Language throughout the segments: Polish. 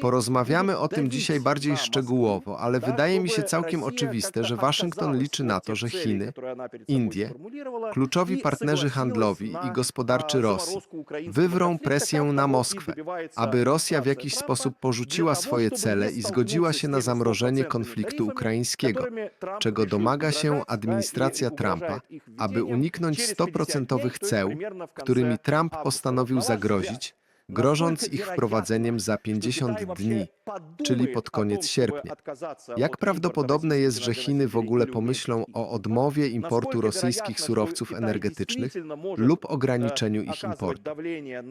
Porozmawiamy o tym dzisiaj bardziej szczegółowo, ale wydaje mi się całkiem oczywiste, że Waszyngton liczy na to, że Chiny, Indie, kluczowi partnerzy handlowi i gospodarczy Rosji wywrą presję na Moskwę, aby Rosja w jakiś sposób porzuciła swoje cele i zgodziła się na zamrożenie konfliktu ukraińskiego, czego domaga się administracja Trumpa, aby uniknąć 100% ceł, którymi Trump postanowił zagrozić, grożąc ich wprowadzeniem za 50 dni, czyli pod koniec sierpnia. Jak prawdopodobne jest, że Chiny w ogóle pomyślą o odmowie importu rosyjskich surowców energetycznych lub ograniczeniu ich importu?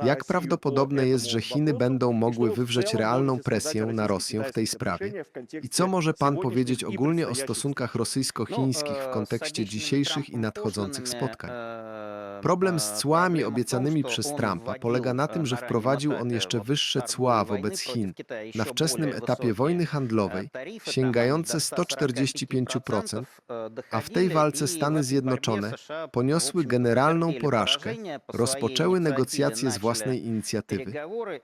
Jak prawdopodobne jest, że Chiny będą mogły wywrzeć realną presję na Rosję w tej sprawie? I co może Pan powiedzieć ogólnie o stosunkach rosyjsko-chińskich w kontekście dzisiejszych i nadchodzących spotkań? Problem z cłami obiecanymi przez Trumpa polega na tym, że wprowadził on jeszcze wyższe cła wobec Chin na wczesnym etapie wojny handlowej, sięgające 145%, a w tej walce Stany Zjednoczone poniosły generalną porażkę, rozpoczęły negocjacje z własnej inicjatywy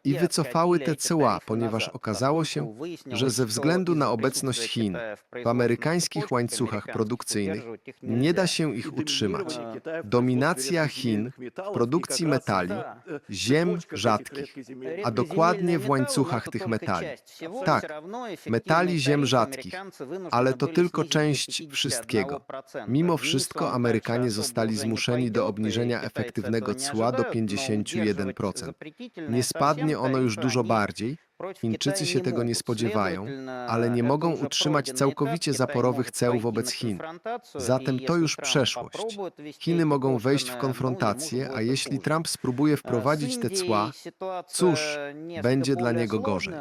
i wycofały te cła, ponieważ okazało się, że ze względu na obecność Chin w amerykańskich łańcuchach produkcyjnych nie da się ich utrzymać. Dominacja Chin w produkcji metali, ziem rzadkich, a dokładnie w łańcuchach tych metali. Tak, metali ziem rzadkich, ale to tylko część wszystkiego. Mimo wszystko Amerykanie zostali zmuszeni do obniżenia efektywnego cła do 51%. Nie spadnie ono już dużo bardziej, Chińczycy się tego nie spodziewają, ale nie mogą utrzymać całkowicie zaporowych ceł wobec Chin. Zatem to już przeszłość. Chiny mogą wejść w konfrontację, a jeśli Trump spróbuje wprowadzić te cła, cóż, będzie dla niego gorzej.